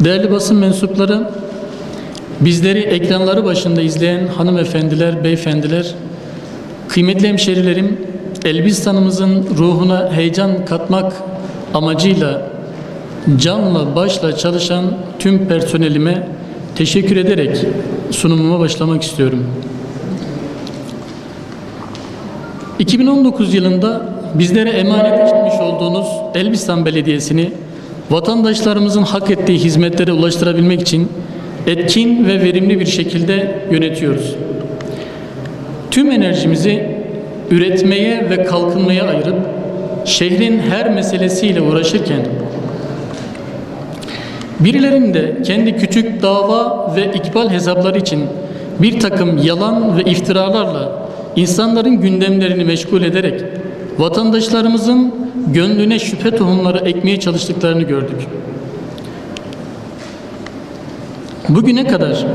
Değerli basın mensupları, bizleri ekranları başında izleyen hanımefendiler, beyefendiler, kıymetli hemşerilerim, Elbistan'ımızın ruhuna heyecan katmak amacıyla canla başla çalışan tüm personelime teşekkür ederek sunumuma başlamak istiyorum. 2019 yılında bizlere emanet etmiş olduğunuz Elbistan Belediyesi'ni vatandaşlarımızın hak ettiği hizmetlere ulaştırabilmek için etkin ve verimli bir şekilde yönetiyoruz. Tüm enerjimizi üretmeye ve kalkınmaya ayırıp şehrin her meselesiyle uğraşırken birilerinin de kendi küçük dava ve ikbal hesapları için bir takım yalan ve iftiralarla insanların gündemlerini meşgul ederek vatandaşlarımızın gönlüne şüphe tohumları ekmeye çalıştıklarını gördük. Bugüne kadar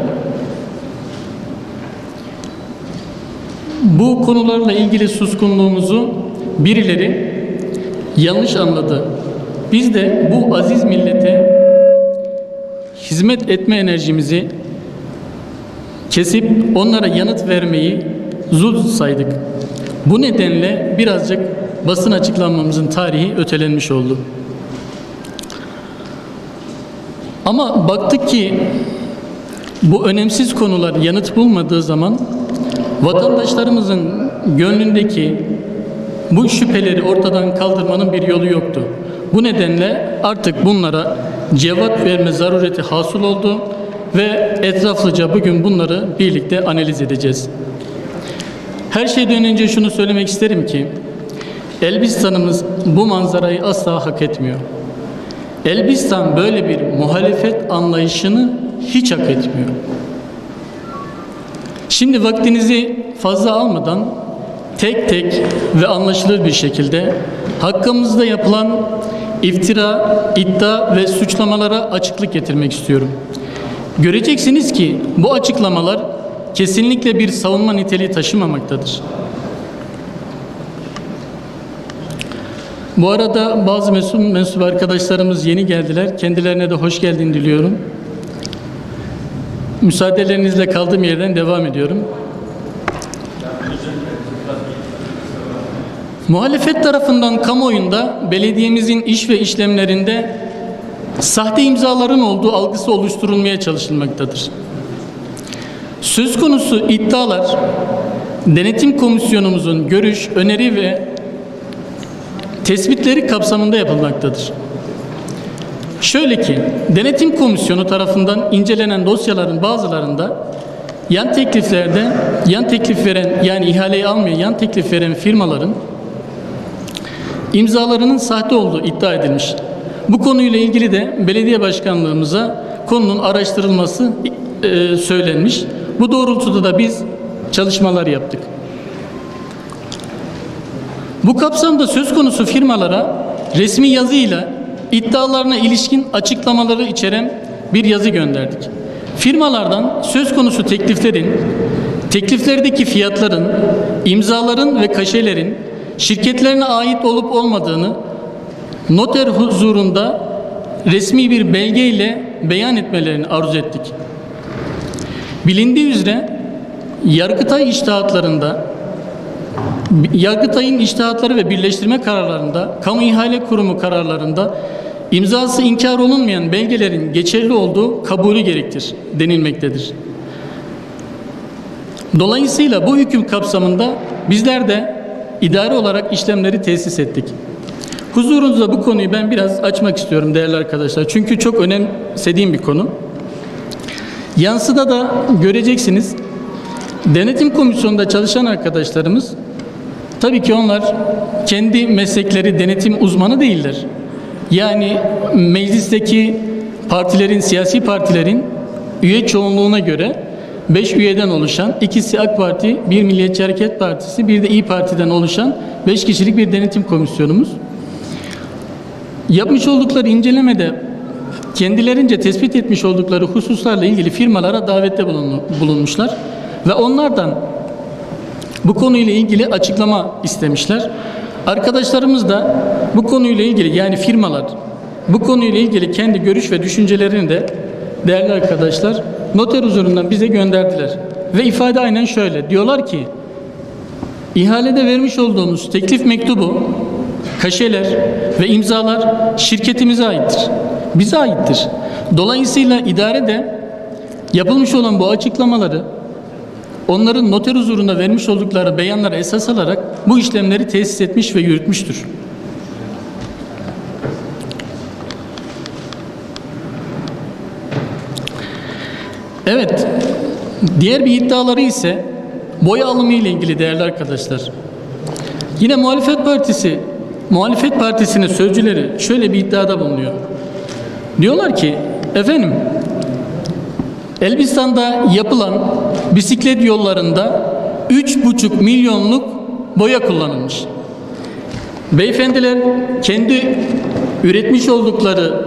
bu konularla ilgili suskunluğumuzu birileri yanlış anladı. Biz de bu aziz millete hizmet etme enerjimizi kesip onlara yanıt vermeyi zul saydık. Bu nedenle birazcık basın açıklanmamızın tarihi ötelenmiş oldu. Ama baktık ki bu önemsiz konular yanıt bulmadığı zaman vatandaşlarımızın gönlündeki bu şüpheleri ortadan kaldırmanın bir yolu yoktu. Bu nedenle artık bunlara cevap verme zarureti hasıl oldu ve etraflıca bugün bunları birlikte analiz edeceğiz. Her şeyden önce şunu söylemek isterim ki Elbistan'ımız bu manzarayı asla hak etmiyor. Elbistan böyle bir muhalefet anlayışını hiç hak etmiyor. Şimdi vaktinizi fazla almadan tek tek ve anlaşılır bir şekilde hakkımızda yapılan iftira, iddia ve suçlamalara açıklık getirmek istiyorum. Göreceksiniz ki bu açıklamalar kesinlikle bir savunma niteliği taşımamaktadır. Bu arada bazı mensup, mensup arkadaşlarımız yeni geldiler. Kendilerine de hoş geldin diliyorum. Müsaadelerinizle kaldığım yerden devam ediyorum. Muhalefet tarafından kamuoyunda belediyemizin iş ve işlemlerinde sahte imzaların olduğu algısı oluşturulmaya çalışılmaktadır. Söz konusu iddialar denetim komisyonumuzun görüş, öneri ve tespitleri kapsamında yapılmaktadır. Şöyle ki, denetim komisyonu tarafından incelenen dosyaların bazılarında yan tekliflerde yan teklif veren yani ihaleyi almayan yan teklif veren firmaların imzalarının sahte olduğu iddia edilmiş. Bu konuyla ilgili de belediye başkanlığımıza konunun araştırılması e, söylenmiş. Bu doğrultuda da biz çalışmalar yaptık. Bu kapsamda söz konusu firmalara resmi yazıyla iddialarına ilişkin açıklamaları içeren bir yazı gönderdik. Firmalardan söz konusu tekliflerin, tekliflerdeki fiyatların, imzaların ve kaşelerin şirketlerine ait olup olmadığını noter huzurunda resmi bir belgeyle beyan etmelerini arzu ettik. Bilindiği üzere Yargıtay iştahatlarında Yargıtay'ın iştahatları ve birleştirme kararlarında, kamu ihale kurumu kararlarında imzası inkar olunmayan belgelerin geçerli olduğu kabulü gerektir denilmektedir. Dolayısıyla bu hüküm kapsamında bizler de idari olarak işlemleri tesis ettik. Huzurunuzda bu konuyu ben biraz açmak istiyorum değerli arkadaşlar. Çünkü çok önemsediğim bir konu. Yansıda da göreceksiniz. Denetim komisyonunda çalışan arkadaşlarımız tabii ki onlar kendi meslekleri denetim uzmanı değiller. Yani meclisteki partilerin, siyasi partilerin üye çoğunluğuna göre 5 üyeden oluşan, ikisi AK Parti, bir Milliyetçi Hareket Partisi, bir de İyi Parti'den oluşan 5 kişilik bir denetim komisyonumuz. Yapmış oldukları incelemede kendilerince tespit etmiş oldukları hususlarla ilgili firmalara davette bulunmuşlar ve onlardan bu konuyla ilgili açıklama istemişler. Arkadaşlarımız da bu konuyla ilgili yani firmalar bu konuyla ilgili kendi görüş ve düşüncelerini de değerli arkadaşlar noter huzurundan bize gönderdiler. Ve ifade aynen şöyle. Diyorlar ki ihalede vermiş olduğumuz teklif mektubu, kaşeler ve imzalar şirketimize aittir. Bize aittir. Dolayısıyla idare de yapılmış olan bu açıklamaları onların noter huzurunda vermiş oldukları beyanlara esas alarak bu işlemleri tesis etmiş ve yürütmüştür. Evet, diğer bir iddiaları ise boya alımı ile ilgili değerli arkadaşlar. Yine muhalefet partisi, muhalefet partisinin sözcüleri şöyle bir iddiada bulunuyor. Diyorlar ki, efendim Elbistan'da yapılan bisiklet yollarında 3,5 milyonluk boya kullanılmış. Beyefendiler kendi üretmiş oldukları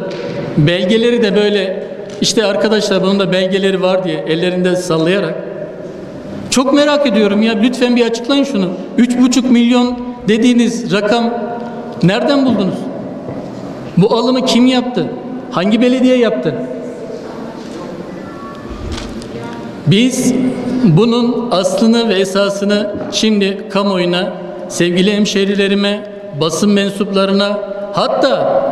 belgeleri de böyle işte arkadaşlar bunun da belgeleri var diye ellerinde sallayarak çok merak ediyorum ya lütfen bir açıklayın şunu. 3,5 milyon dediğiniz rakam nereden buldunuz? Bu alımı kim yaptı? Hangi belediye yaptı? Biz bunun aslını ve esasını şimdi kamuoyuna, sevgili hemşerilerime, basın mensuplarına hatta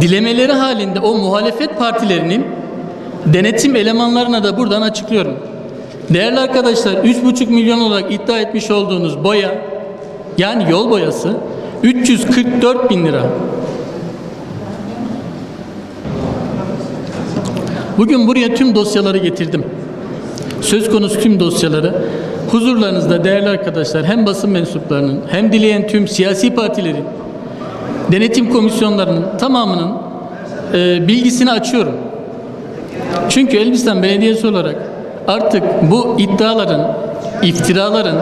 dilemeleri halinde o muhalefet partilerinin denetim elemanlarına da buradan açıklıyorum. Değerli arkadaşlar 3,5 milyon olarak iddia etmiş olduğunuz boya yani yol boyası 344 bin lira. Bugün buraya tüm dosyaları getirdim. Söz konusu tüm dosyaları huzurlarınızda değerli arkadaşlar hem basın mensuplarının hem dileyen tüm siyasi partilerin denetim komisyonlarının tamamının e, bilgisini açıyorum. Çünkü Elbistan Belediyesi olarak artık bu iddiaların, iftiraların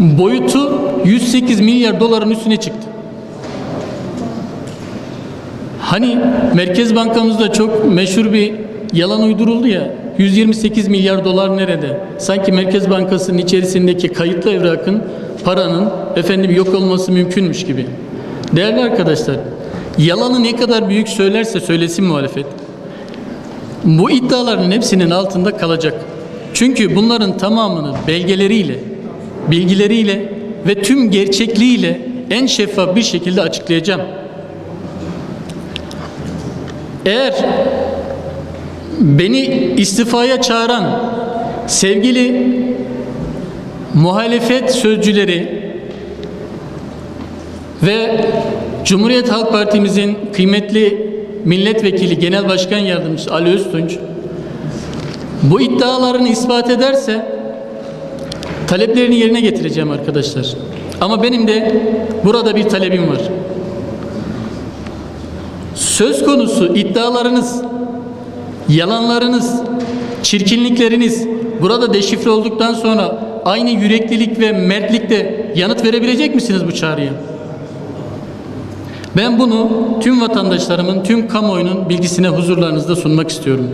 boyutu 108 milyar doların üstüne çıktı. Hani Merkez Bankamızda çok meşhur bir yalan uyduruldu ya. 128 milyar dolar nerede? Sanki Merkez Bankası'nın içerisindeki kayıtlı evrakın, paranın efendim yok olması mümkünmüş gibi. Değerli arkadaşlar, yalanı ne kadar büyük söylerse söylesin muhalefet. Bu iddiaların hepsinin altında kalacak. Çünkü bunların tamamını belgeleriyle, bilgileriyle ve tüm gerçekliğiyle en şeffaf bir şekilde açıklayacağım. Eğer beni istifaya çağıran sevgili muhalefet sözcüleri ve Cumhuriyet Halk Partimizin kıymetli milletvekili genel başkan yardımcısı Ali Öztunç bu iddialarını ispat ederse taleplerini yerine getireceğim arkadaşlar. Ama benim de burada bir talebim var. Söz konusu iddialarınız, yalanlarınız, çirkinlikleriniz burada deşifre olduktan sonra aynı yüreklilik ve mertlikle yanıt verebilecek misiniz bu çağrıya? Ben bunu tüm vatandaşlarımın, tüm kamuoyunun bilgisine huzurlarınızda sunmak istiyorum.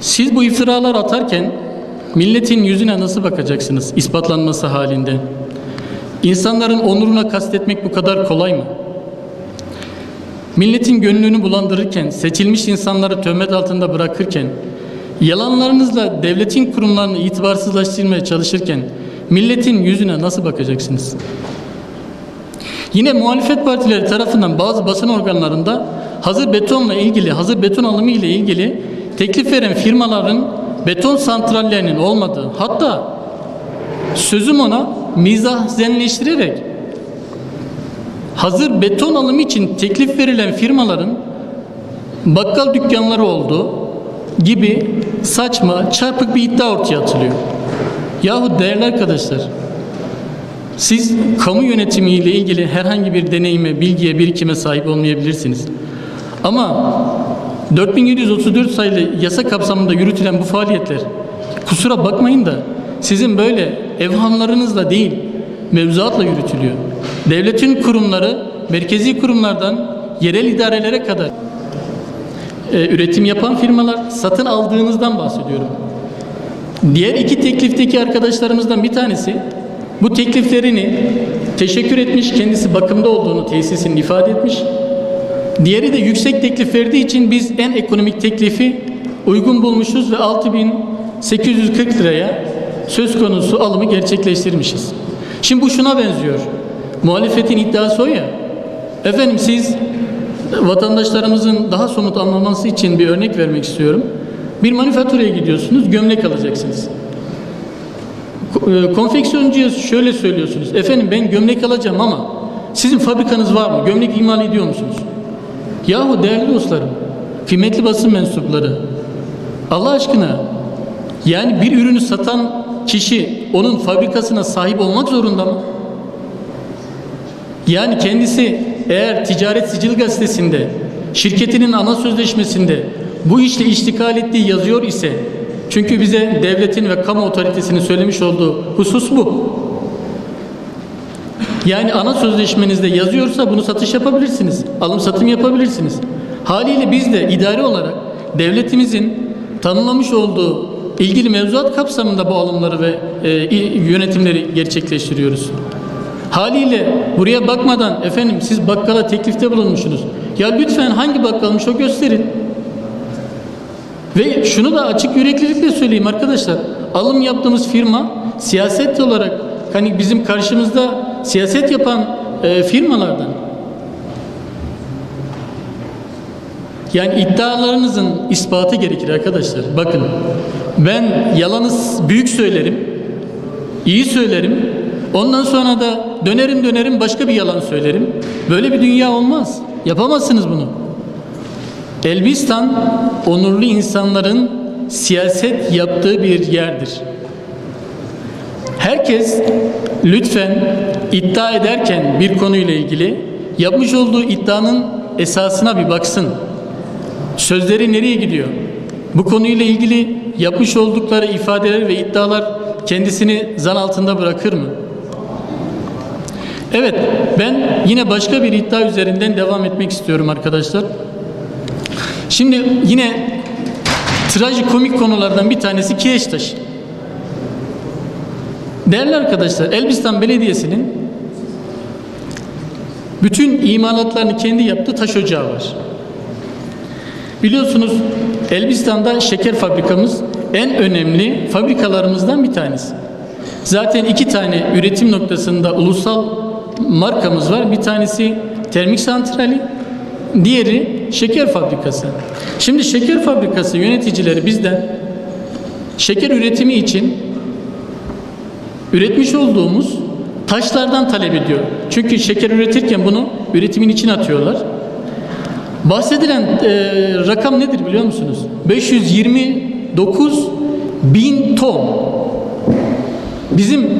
Siz bu iftiralar atarken milletin yüzüne nasıl bakacaksınız ispatlanması halinde? İnsanların onuruna kastetmek bu kadar kolay mı? Milletin gönlünü bulandırırken, seçilmiş insanları töhmet altında bırakırken, yalanlarınızla devletin kurumlarını itibarsızlaştırmaya çalışırken milletin yüzüne nasıl bakacaksınız? Yine muhalefet partileri tarafından bazı basın organlarında hazır betonla ilgili, hazır beton alımı ile ilgili teklif veren firmaların beton santrallerinin olmadığı, hatta sözüm ona mizah zenleştirerek hazır beton alımı için teklif verilen firmaların bakkal dükkanları olduğu gibi saçma, çarpık bir iddia ortaya atılıyor. Yahu değerli arkadaşlar, siz kamu yönetimi ile ilgili herhangi bir deneyime, bilgiye, birikime sahip olmayabilirsiniz. Ama 4734 sayılı yasa kapsamında yürütülen bu faaliyetler kusura bakmayın da sizin böyle evhamlarınızla değil mevzuatla yürütülüyor. Devletin kurumları merkezi kurumlardan yerel idarelere kadar e, üretim yapan firmalar satın aldığınızdan bahsediyorum. Diğer iki teklifteki arkadaşlarımızdan bir tanesi bu tekliflerini teşekkür etmiş, kendisi bakımda olduğunu tesisinin ifade etmiş. Diğeri de yüksek teklif verdiği için biz en ekonomik teklifi uygun bulmuşuz ve 6840 liraya söz konusu alımı gerçekleştirmişiz. Şimdi bu şuna benziyor. Muhalefetin iddiası o ya. Efendim siz vatandaşlarımızın daha somut anlaması için bir örnek vermek istiyorum. Bir manifaturaya gidiyorsunuz, gömlek alacaksınız. E, Konfeksiyoncuya şöyle söylüyorsunuz. Efendim ben gömlek alacağım ama sizin fabrikanız var mı? Gömlek imal ediyor musunuz? Yahu değerli dostlarım, kıymetli basın mensupları, Allah aşkına yani bir ürünü satan kişi onun fabrikasına sahip olmak zorunda mı? Yani kendisi eğer ticaret sicil gazetesinde şirketinin ana sözleşmesinde bu işle iştikal ettiği yazıyor ise çünkü bize devletin ve kamu otoritesinin söylemiş olduğu husus bu. Yani ana sözleşmenizde yazıyorsa bunu satış yapabilirsiniz. Alım satım yapabilirsiniz. Haliyle biz de idari olarak devletimizin tanımlamış olduğu ilgili mevzuat kapsamında bu alımları ve e, yönetimleri gerçekleştiriyoruz. Haliyle buraya bakmadan efendim siz bakkala teklifte bulunmuşsunuz. Ya lütfen hangi bakkalmış o gösterin. Ve şunu da açık yüreklilikle söyleyeyim arkadaşlar. Alım yaptığımız firma siyaset olarak hani bizim karşımızda siyaset yapan e, firmalardan. Yani iddialarınızın ispatı gerekir arkadaşlar. Bakın ben yalanı büyük söylerim, iyi söylerim. Ondan sonra da dönerim dönerim başka bir yalan söylerim. Böyle bir dünya olmaz. Yapamazsınız bunu. Elbistan onurlu insanların siyaset yaptığı bir yerdir. Herkes lütfen iddia ederken bir konuyla ilgili yapmış olduğu iddianın esasına bir baksın. Sözleri nereye gidiyor? Bu konuyla ilgili yapmış oldukları ifadeler ve iddialar kendisini zan altında bırakır mı? Evet, ben yine başka bir iddia üzerinden devam etmek istiyorum arkadaşlar. Şimdi yine trajikomik konulardan bir tanesi kireç taşı. Değerli arkadaşlar, Elbistan Belediyesi'nin bütün imalatlarını kendi yaptığı taş ocağı var. Biliyorsunuz Elbistan'da şeker fabrikamız en önemli fabrikalarımızdan bir tanesi. Zaten iki tane üretim noktasında ulusal markamız var. Bir tanesi termik santrali, diğeri şeker fabrikası. Şimdi şeker fabrikası yöneticileri bizden şeker üretimi için üretmiş olduğumuz taşlardan talep ediyor. Çünkü şeker üretirken bunu üretimin içine atıyorlar. Bahsedilen e, rakam nedir biliyor musunuz? 529 bin ton. Bizim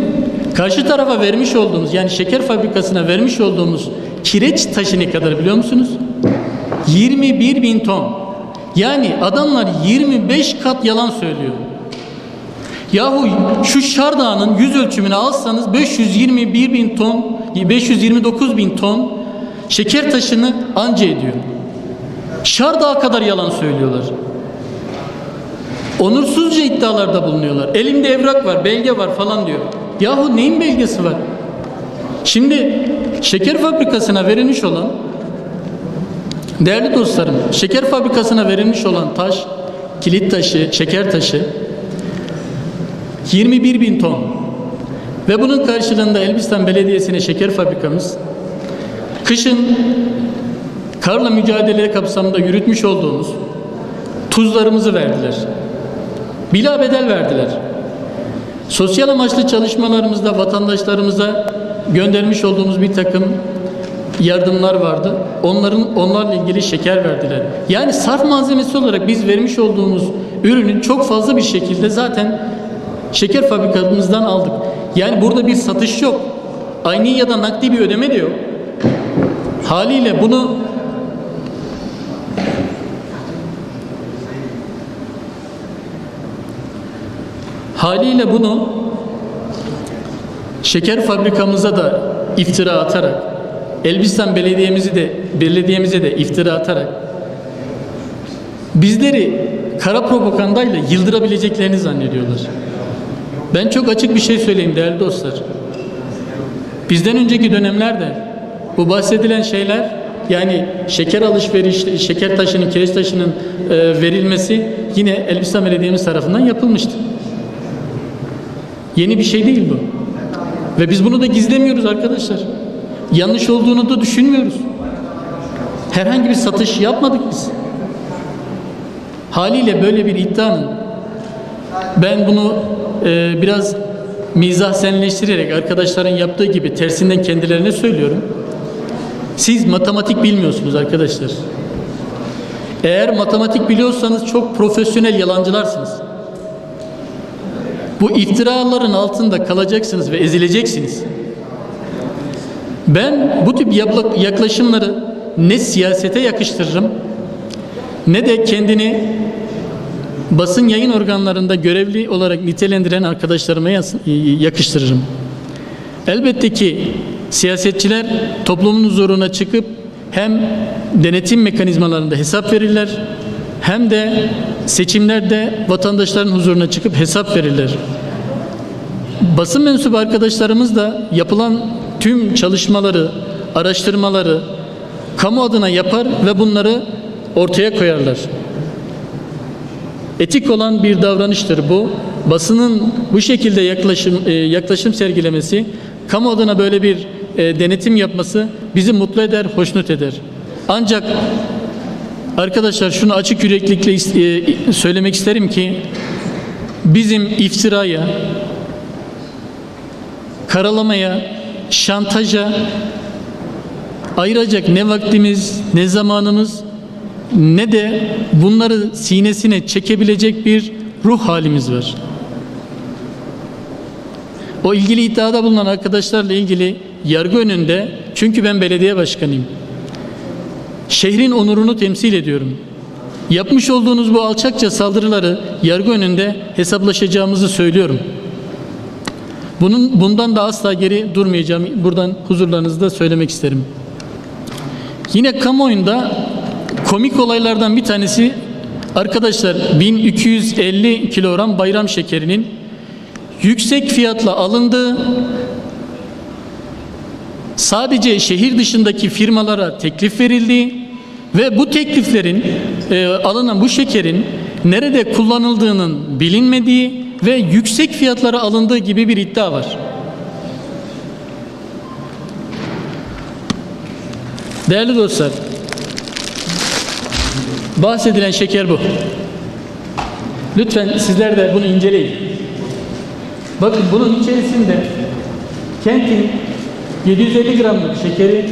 karşı tarafa vermiş olduğumuz yani şeker fabrikasına vermiş olduğumuz kireç taşı ne kadar biliyor musunuz? 21 bin ton. Yani adamlar 25 kat yalan söylüyor. Yahu şu Şardağ'ın yüz ölçümünü alsanız 521 bin ton, 529 bin ton şeker taşını anca ediyor. Şardağ kadar yalan söylüyorlar. Onursuzca iddialarda bulunuyorlar. Elimde evrak var, belge var falan diyor. Yahu neyin belgesi var? Şimdi şeker fabrikasına verilmiş olan değerli dostlarım, şeker fabrikasına verilmiş olan taş, kilit taşı, şeker taşı 21 bin ton. Ve bunun karşılığında Elbistan Belediyesi'ne şeker fabrikamız kışın karla mücadele kapsamında yürütmüş olduğumuz tuzlarımızı verdiler. Bila bedel verdiler. Sosyal amaçlı çalışmalarımızda vatandaşlarımıza göndermiş olduğumuz bir takım yardımlar vardı. Onların onlarla ilgili şeker verdiler. Yani sarf malzemesi olarak biz vermiş olduğumuz ürünün çok fazla bir şekilde zaten şeker fabrikamızdan aldık. Yani burada bir satış yok. Aynı ya da nakdi bir ödeme de yok. Haliyle bunu Haliyle bunu şeker fabrikamıza da iftira atarak, Elbistan belediyemizi de belediyemize de iftira atarak bizleri kara propagandayla yıldırabileceklerini zannediyorlar. Ben çok açık bir şey söyleyeyim değerli dostlar. Bizden önceki dönemlerde bu bahsedilen şeyler yani şeker alışveriş, şeker taşının, kireç taşının e, verilmesi yine Elbistan Belediye'miz tarafından yapılmıştı. Yeni bir şey değil bu. Ve biz bunu da gizlemiyoruz arkadaşlar. Yanlış olduğunu da düşünmüyoruz. Herhangi bir satış yapmadık biz. Haliyle böyle bir iddianın ben bunu e, biraz mizah senleştirerek arkadaşların yaptığı gibi tersinden kendilerine söylüyorum. Siz matematik bilmiyorsunuz arkadaşlar. Eğer matematik biliyorsanız çok profesyonel yalancılarsınız. Bu iftiraların altında kalacaksınız ve ezileceksiniz. Ben bu tip yaklaşımları ne siyasete yakıştırırım ne de kendini basın yayın organlarında görevli olarak nitelendiren arkadaşlarıma yakıştırırım. Elbette ki siyasetçiler toplumun huzuruna çıkıp hem denetim mekanizmalarında hesap verirler hem de seçimlerde vatandaşların huzuruna çıkıp hesap verirler. Basın mensubu arkadaşlarımız da yapılan tüm çalışmaları, araştırmaları kamu adına yapar ve bunları ortaya koyarlar. Etik olan bir davranıştır bu. Basının bu şekilde yaklaşım e, yaklaşım sergilemesi, kamu adına böyle bir e, denetim yapması bizi mutlu eder, hoşnut eder. Ancak arkadaşlar şunu açık yüreklikle e, söylemek isterim ki bizim iftiraya, karalamaya, şantaja ayıracak ne vaktimiz, ne zamanımız, ne de bunları sinesine çekebilecek bir ruh halimiz var. O ilgili iddiada bulunan arkadaşlarla ilgili yargı önünde, çünkü ben belediye başkanıyım. Şehrin onurunu temsil ediyorum. Yapmış olduğunuz bu alçakça saldırıları yargı önünde hesaplaşacağımızı söylüyorum. Bunun bundan da asla geri durmayacağım. Buradan huzurlarınızda söylemek isterim. Yine kamuoyunda komik olaylardan bir tanesi arkadaşlar 1250 kilogram bayram şekerinin yüksek fiyatla alındığı sadece şehir dışındaki firmalara teklif verildiği ve bu tekliflerin e, alınan bu şekerin nerede kullanıldığının bilinmediği ve yüksek fiyatlara alındığı gibi bir iddia var. Değerli dostlar, bahsedilen şeker bu. Lütfen sizler de bunu inceleyin. Bakın bunun içerisinde Kent'in 750 gramlık şekeri,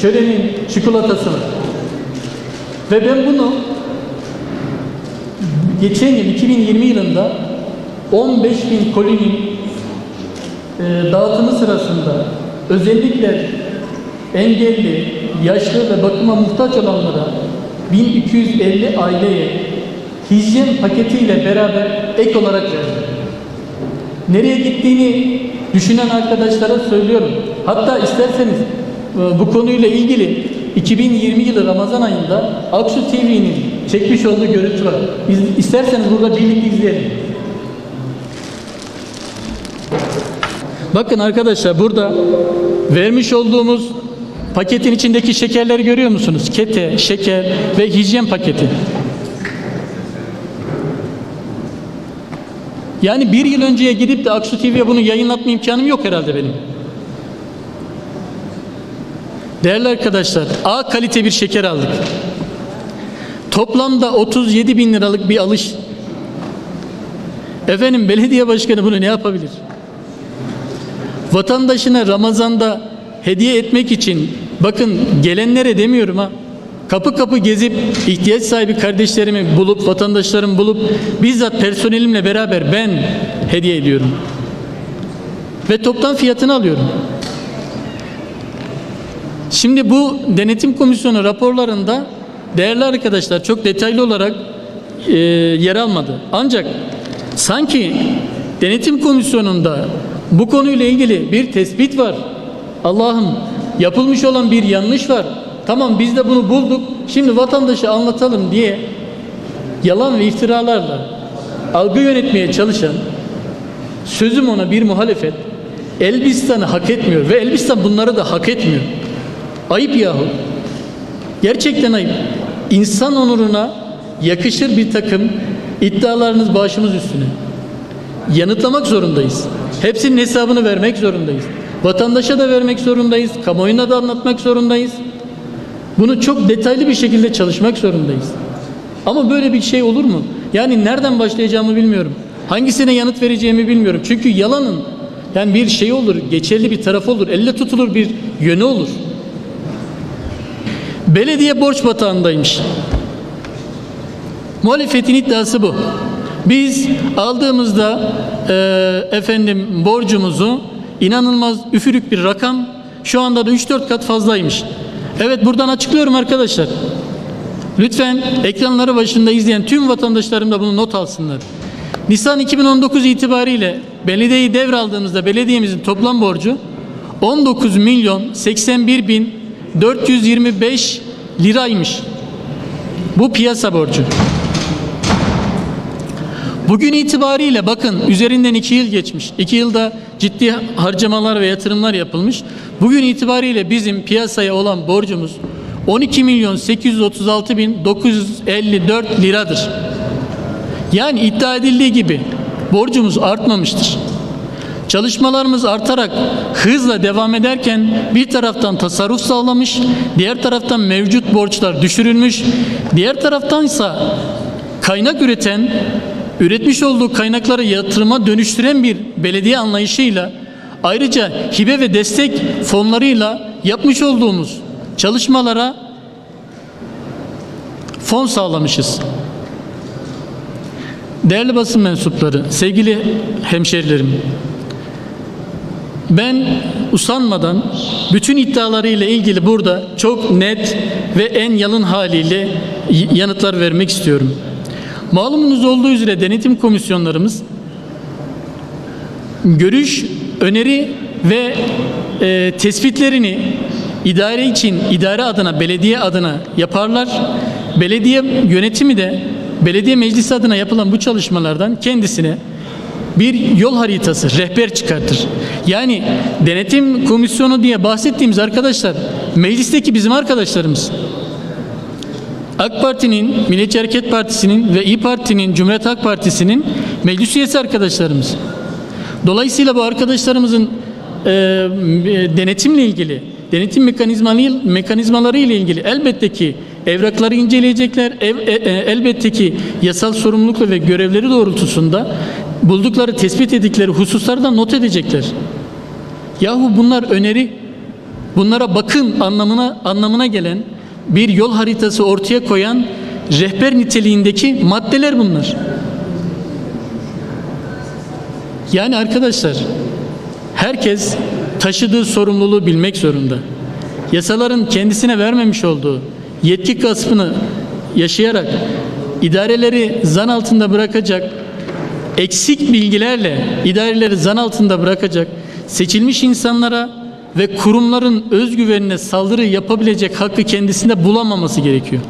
Şören'in çikolatası var. Ve ben bunu geçen yıl 2020 yılında 15 bin kolinin e, dağıtımı sırasında özellikle engelli, yaşlı ve bakıma muhtaç olanlara 1250 aileye hijyen paketiyle beraber ek olarak verdim. Nereye gittiğini düşünen arkadaşlara söylüyorum. Hatta isterseniz e, bu konuyla ilgili 2020 yılı Ramazan ayında Aksu TV'nin çekmiş olduğu görüntü var. Biz isterseniz burada birlikte izleyelim. Bakın arkadaşlar burada vermiş olduğumuz paketin içindeki şekerleri görüyor musunuz? Kete, şeker ve hijyen paketi. Yani bir yıl önceye gidip de Aksu TV'ye bunu yayınlatma imkanım yok herhalde benim. Değerli arkadaşlar, A kalite bir şeker aldık. Toplamda 37 bin liralık bir alış. Efendim belediye başkanı bunu ne yapabilir? Vatandaşına Ramazan'da hediye etmek için bakın gelenlere demiyorum ha. Kapı kapı gezip ihtiyaç sahibi kardeşlerimi bulup vatandaşlarımı bulup bizzat personelimle beraber ben hediye ediyorum. Ve toptan fiyatını alıyorum. Şimdi bu denetim komisyonu raporlarında değerli arkadaşlar çok detaylı olarak e, yer almadı. Ancak sanki denetim komisyonunda bu konuyla ilgili bir tespit var. Allah'ım yapılmış olan bir yanlış var. Tamam biz de bunu bulduk. Şimdi vatandaşa anlatalım diye yalan ve iftiralarla algı yönetmeye çalışan sözüm ona bir muhalefet Elbistan'ı hak etmiyor ve Elbistan bunları da hak etmiyor. Ayıp yahu. Gerçekten ayıp. İnsan onuruna yakışır bir takım iddialarınız başımız üstüne. Yanıtlamak zorundayız. Hepsinin hesabını vermek zorundayız. Vatandaşa da vermek zorundayız. Kamuoyuna da anlatmak zorundayız. Bunu çok detaylı bir şekilde çalışmak zorundayız. Ama böyle bir şey olur mu? Yani nereden başlayacağımı bilmiyorum. Hangisine yanıt vereceğimi bilmiyorum. Çünkü yalanın yani bir şey olur, geçerli bir tarafı olur, elle tutulur bir yönü olur. Belediye borç batağındaymış. Muhalefetin iddiası bu. Biz aldığımızda e, efendim borcumuzu inanılmaz üfürük bir rakam şu anda da 3-4 kat fazlaymış. Evet buradan açıklıyorum arkadaşlar. Lütfen ekranları başında izleyen tüm vatandaşlarım da bunu not alsınlar. Nisan 2019 itibariyle belediyeyi devraldığımızda belediyemizin toplam borcu 19 milyon 81 bin 425 liraymış. Bu piyasa borcu. Bugün itibariyle bakın üzerinden 2 yıl geçmiş. 2 yılda ciddi harcamalar ve yatırımlar yapılmış. Bugün itibariyle bizim piyasaya olan borcumuz 12 milyon 836 bin 954 liradır. Yani iddia edildiği gibi borcumuz artmamıştır. Çalışmalarımız artarak hızla devam ederken bir taraftan tasarruf sağlamış, diğer taraftan mevcut borçlar düşürülmüş, diğer taraftansa kaynak üreten, üretmiş olduğu kaynakları yatırıma dönüştüren bir belediye anlayışıyla ayrıca hibe ve destek fonlarıyla yapmış olduğumuz çalışmalara fon sağlamışız. Değerli basın mensupları, sevgili hemşerilerim, ben usanmadan bütün iddialarıyla ilgili burada çok net ve en yalın haliyle yanıtlar vermek istiyorum. Malumunuz olduğu üzere denetim komisyonlarımız görüş, öneri ve e, tespitlerini idare için, idare adına, belediye adına yaparlar. Belediye yönetimi de belediye meclisi adına yapılan bu çalışmalardan kendisine bir yol haritası, rehber çıkartır. Yani denetim komisyonu diye bahsettiğimiz arkadaşlar meclisteki bizim arkadaşlarımız. AK Parti'nin, Milliyetçi Hareket Partisi'nin ve İyi Parti'nin, Cumhuriyet Halk Partisi'nin meclis üyesi arkadaşlarımız. Dolayısıyla bu arkadaşlarımızın e, denetimle ilgili, denetim mekanizmaları, mekanizmaları ile ilgili elbette ki evrakları inceleyecekler. Ev, e, e, elbette ki yasal sorumluluk ve görevleri doğrultusunda buldukları, tespit ettikleri hususları da not edecekler. Yahu bunlar öneri, bunlara bakın anlamına anlamına gelen bir yol haritası ortaya koyan rehber niteliğindeki maddeler bunlar. Yani arkadaşlar herkes taşıdığı sorumluluğu bilmek zorunda. Yasaların kendisine vermemiş olduğu yetki gaspını yaşayarak idareleri zan altında bırakacak eksik bilgilerle idareleri zan altında bırakacak seçilmiş insanlara ve kurumların özgüvenine saldırı yapabilecek hakkı kendisinde bulamaması gerekiyor.